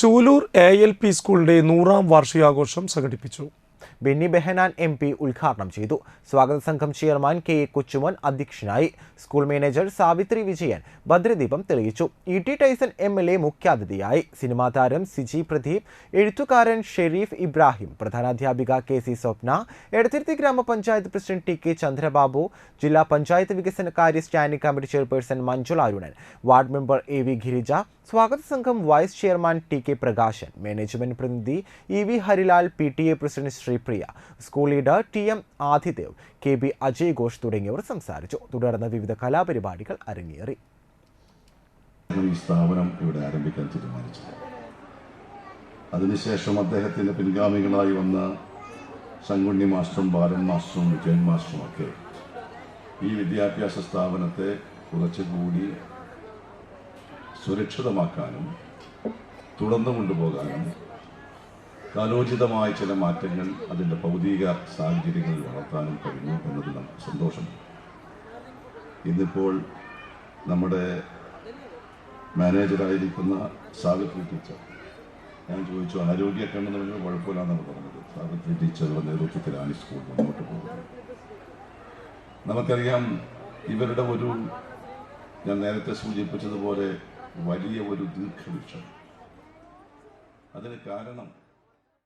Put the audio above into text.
Chulur A L P സ്കൂളിന്റെ നൂറാം വാർഷികാഘോഷം സംഘടിപ്പിച്ചു. ബെന്നി ബെഹനാൻ എം പി ഉദ്ഘാടനം ചെയ്തു. സ്വാഗത സംഘം ചെയർമാൻ കെ എ കൊച്ചുമോൻ അധ്യക്ഷനായി. സ്കൂൾ മാനേജർ സാവിത്രി വിജയൻ ഭദ്രദീപം തെളിയിച്ചു. E T Taison M L A മുഖ്യാതിഥിയായി. സിനിമാ താരം സിജി പ്രദീപ് എഴുത്തുകാരൻ ഷെരീഫ് ഇബ്രാഹിം പ്രധാനാധ്യാപിക കെ സി സ്വപ്ന എടത്തിരുത്തി ഗ്രാമപഞ്ചായത്ത് പ്രസിഡന്റ് ടി കെ ചന്ദ്രബാബു ജില്ലാ പഞ്ചായത്ത് വികസന കാര്യ standing committee chairperson Manjula Arunan ward member A V Girija സ്വാഗത സംഘം vice chairman T K Prakashan management പ്രതിനിധി E V Harilal P T A president Sreepriya school leader T M Adidev K B Ajay Ghosh തുടങ്ങിയവർ സംസാരിച്ചു. തുടർന്ന് വിവിധ കലാപരിപാടികൾ അരങ്ങേറി. ഈ സ്ഥാപനം ഇവിടെ ആരംഭിക്കാൻ തീരുമാനിച്ചു. അതിനുശേഷം അദ്ദേഹത്തിന്റെ പിൻഗാമികളായി വന്ന ശങ്കുണ്ണി മാസ്റ്ററും ബാലൻ മാസ്റ്ററും വിജയൻ മാസ്റ്ററും ഒക്കെ ഈ വിദ്യാഭ്യാസ സ്ഥാപനത്തെ കുറച്ചുകൂടി സുരക്ഷിതമാക്കാനും തുടർന്നു കൊണ്ടുപോകാനും കാലോചിതമായ ചില മാറ്റങ്ങൾ അതിന്റെ ഭൗതിക സാഹചര്യങ്ങളിൽ വളർത്താനും കഴിഞ്ഞു എന്നതിൽ നമുക്ക് സന്തോഷമാണ് ഇന്നിപ്പോൾ നമ്മുടെ മാനേജറായിരിക്കുന്ന സാവിത്രി ടീച്ചർ. ഞാൻ ചോദിച്ചു ആരോഗ്യ ഉണ്ടെന്ന് കുഴപ്പമില്ലാന്നാണ് പറഞ്ഞത്? സാവിത്രി ടീച്ചറുടെ നേതൃത്വത്തിലാണ് ഈ സ്കൂൾ മുന്നോട്ട് പോകുന്നത്. നമുക്കറിയാം ഇവരുടെ ഒരു ഞാൻ നേരത്തെ സൂചിപ്പിച്ചതുപോലെ വലിയ ഒരു ദീർഘവീക്ഷണം. അതിന് കാരണം